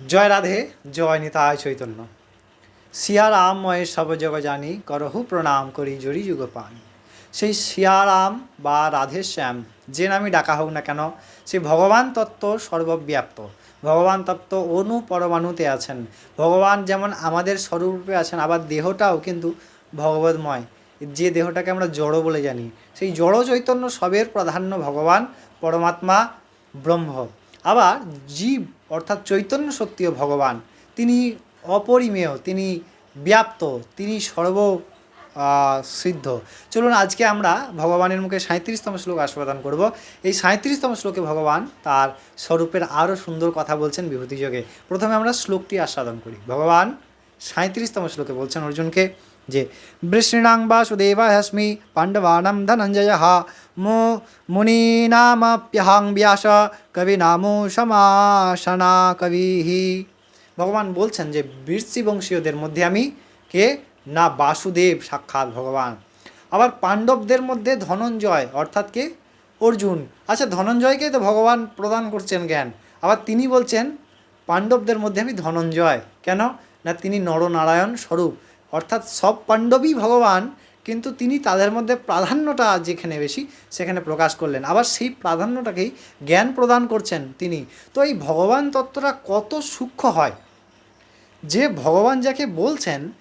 জয় রাধে, জয় নিতায় চৈতন্য। সিয়ারাম সব জগ জানি, করহু প্রণাম করি জড়ি যুগ পানি সেই সিয়ারাম বা রাধে শ্যাম, যে নামে ডাকা হোক না কেন সেই ভগবান তত্ত্ব সর্বব্যাপ্ত। ভগবান তত্ত্ব অনু পরমাণুতে আছেন। ভগবান যেমন আমাদের স্বরূপে আছেন, আবার দেহটাও কিন্তু ভগবতময় যে দেহটাকে আমরা জড় বলে জানি, সেই জড় চৈতন্য সবের প্রাধান্য ভগবান, পরমাত্মা, ব্রহ্ম। আবার জীব, অর্থাৎ চৈতন্য শক্তিও ভগবান, তিনি অপরিমেয়, তিনি ব্যাপ্ত, তিনি সর্ব সিদ্ধ। চলুন আজকে আমরা ভগবানের মুখে সাঁত্রিশতম শ্লোক আস্বাদন করব। এই সাঁত্রিশতম শ্লোকে ভগবান তার স্বরূপের আরও সুন্দর কথা বলছেন বিভূতিযোগে। প্রথমে আমরা শ্লোকটি আস্বাদন করি। ভগবান সাঁত্রিশতম শ্লোকে বলছেন অর্জুনকে যে বৃষ্ণাং বাসুদেব হস্মি পাণ্ডবানাম ধনঞ্জয়। মো, মুনীনামপ্যহাং ব্যাস কবি নামো সমাসনা কবিহি ভগবান বলছেন যে বৃষ্টি বংশীয়দের মধ্যে আমি কে? না, বাসুদেব সাক্ষাৎ ভগবান। আবার পাণ্ডবদের মধ্যে ধনঞ্জয়, অর্থাৎ কে? অর্জুন। আচ্ছা ধনঞ্জয়কে তো ভগবান প্রদান করছেন জ্ঞান। আবার তিনি বলছেন, পাণ্ডবদের মধ্যে আমি ধনঞ্জয়। কেন? না তিনি নরনারায়ণ স্বরূপ। অর্থাৎ সব পাণ্ডবই ভগবান, কিন্তু তিনি তাদের মধ্যে প্রাধান্যটা যেখানে বেশি, সেখানে প্রকাশ করলেন। আবার সেই প্রাধান্যটাকেই জ্ঞান প্রদান করছেন তিনি। তো এই ভগবান তত্ত্বটা কত সূক্ষ্ম হয়? যে ভগবান যাকে বলছেন,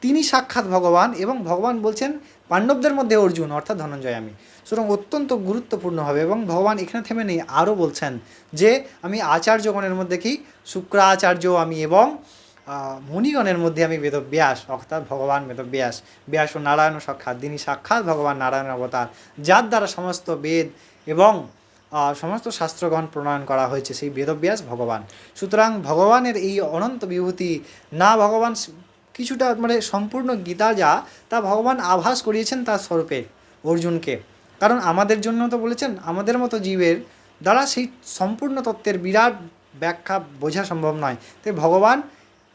তিনি সাক্ষাৎ ভগবান এবং ভগবান বলছেন, পাণ্ডবদের মধ্যে অর্জুন, অর্থাৎ ধনঞ্জয় আমি সুতরাং অত্যন্ত গুরুত্বপূর্ণ হবে এবং ভগবান এখানে থেমে নেই। আরও বলছেন যে, আমি আচার্যগণের মধ্যে কি? শুক্রাচার্য আমি এবং মুনিগণের মধ্যে আমি বেদব্যাস অর্থাৎ ভগবান বেদব্যাস ব্যাস। ও নারায়ণ সাক্ষাৎ, তিনি সাক্ষাৎ ভগবান নারায়ণ অবতার, যার দ্বারা সমস্ত বেদ এবং সমস্ত শাস্ত্রগণ প্রণয়ন করা হয়েছে, সেই বেদব্যাস ভগবান। সুতরাং ভগবানের এই অনন্ত বিভূতি, না ভগবান কিছুটা মানে সম্পূর্ণ গীতা যা, তা ভগবান আভাস করিয়েছেন তার স্বরূপে অর্জুনকে। কারণ আমাদের জন্য তো বলেছেন, আমাদের মতো জীবের দ্বারা সেই সম্পূর্ণ তত্ত্বের বিরাট ব্যাখ্যা বোঝা সম্ভব নয়। তাই ভগবান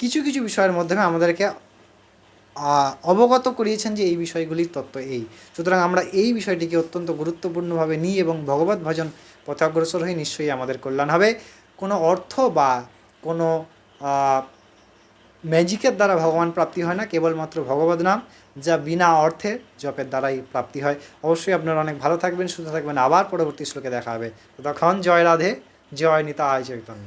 কিছু কিছু বিষয়ের মাধ্যমে আমাদেরকে অবগত করিয়েছেন যে এই বিষয়গুলির তত্ত্ব এই। সুতরাং আমরা এই বিষয়টিকে অত্যন্ত গুরুত্বপূর্ণভাবে নিই এবং ভগবত ভজন পথে অগ্রসর হয়ে নিশ্চয়ই আমাদের কল্যাণ হবে। কোনো অর্থ বা কোনো ম্যাজিকের দ্বারা ভগবান প্রাপ্তি হয় না, কেবলমাত্র ভগবত নাম, যা বিনা অর্থে জপের দ্বারাই প্রাপ্তি হয়। অবশ্যই আপনারা অনেক ভালো থাকবেন, সুস্থ থাকবেন। আবার পরবর্তী শ্লোকে দেখা হবে। ততক্ষণ জয় রাধে, জয় নিতা আয় চৈতন্য।